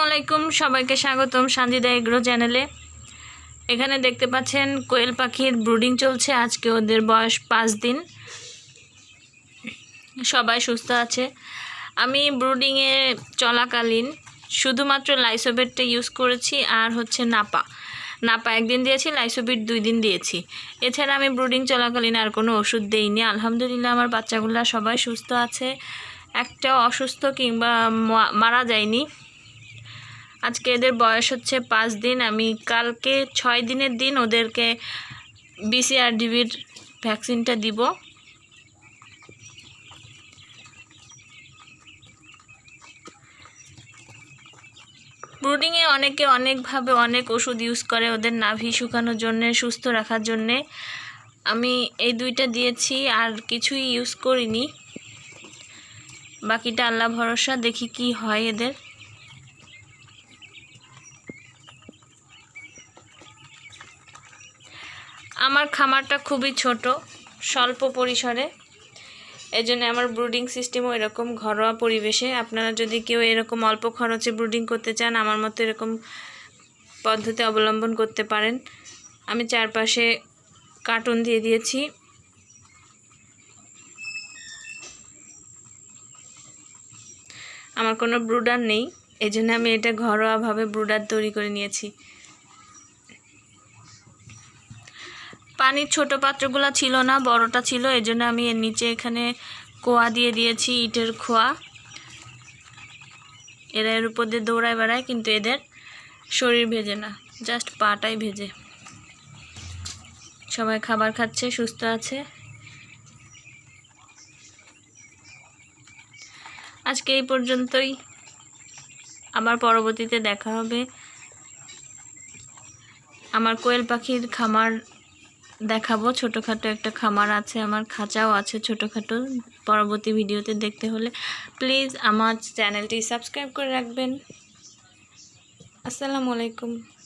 আসসালামু আলাইকুম সবাইকে স্বাগতম সানজিদা এগ্রো চ্যানেলে। এখানে দেখতে পাচ্ছেন কোয়েল পাখির ব্রুডিং চলছে, আজকে ওদের বয়স পাঁচ দিন। সবাই সুস্থ আছে। আমি ব্রুডিংয়ে চলাকালীন শুধুমাত্র লাইসোবেটটা ইউজ করেছি আর হচ্ছে নাপা। নাপা একদিন দিয়েছি, লাইসোবিট দুই দিন দিয়েছি। এছাড়া আমি ব্রুডিং চলাকালীন আর কোনো ওষুধ দেইনি। আলহামদুলিল্লাহ আমার বাচ্চাগুলো সবাই সুস্থ আছে। একটা অসুস্থ কিংবা মারা যায়নি। আজকে এদের বয়স হচ্ছে পাঁচ দিন। আমি কালকে ছয় দিনের দিন ওদেরকে বিসিআরডিবির ভ্যাকসিনটা দিব। ব্রুডিংয়ে অনেকে অনেকভাবে অনেক ওষুধ ইউজ করে ওদের নাভি শুকানোর জন্যে, সুস্থ রাখার জন্যে। আমি এই দুইটা দিয়েছি, আর কিছুই ইউজ করিনি। বাকিটা আল্লাহ ভরসা, দেখি কি হয় এদের। আমার খামারটা খুবই ছোট, স্বল্প পরিসরে। এই জন্য আমার ব্রুডিং সিস্টেমও এরকম ঘরোয়া পরিবেশে। আপনারা যদি কেউ এরকম অল্প খরচে ব্রুডিং করতে চান, আমার মতো এরকম পদ্ধতি অবলম্বন করতে পারেন। আমি চারপাশে কার্টুন দিয়ে দিয়েছি। আমার কোনো ব্রুডার নেই এই আমি এটা ঘরোয়াভাবে ব্রুডার তৈরি করে নিয়েছি। পানির ছোট পাত্রগুলো ছিল না, বড়টা ছিল এই জন্য আমি এর নিচে এখানে কোয়া দিয়ে দিয়েছি ইটের খোয়া। এরা এর উপর দিয়ে দৌড়ায় বেড়ায়, কিন্তু এদের শরীর ভেজে না, জাস্ট পাটাই ভেজে। সবাই খাবার খাচ্ছে, সুস্থ আছে। আজকে এই পর্যন্তই। আবার পরবর্তীতে দেখা হবে। আমার কোয়েল পাখির খামার দেখাবো। ছোটোখাটো একটা খামার আছে, আমার খাঁচাও আছে ছোটোখাটো। পরবর্তী ভিডিওতে দেখতে হলে প্লিজ আমার চ্যানেলটি সাবস্ক্রাইব করে রাখবেন। আসসালামু আলাইকুম।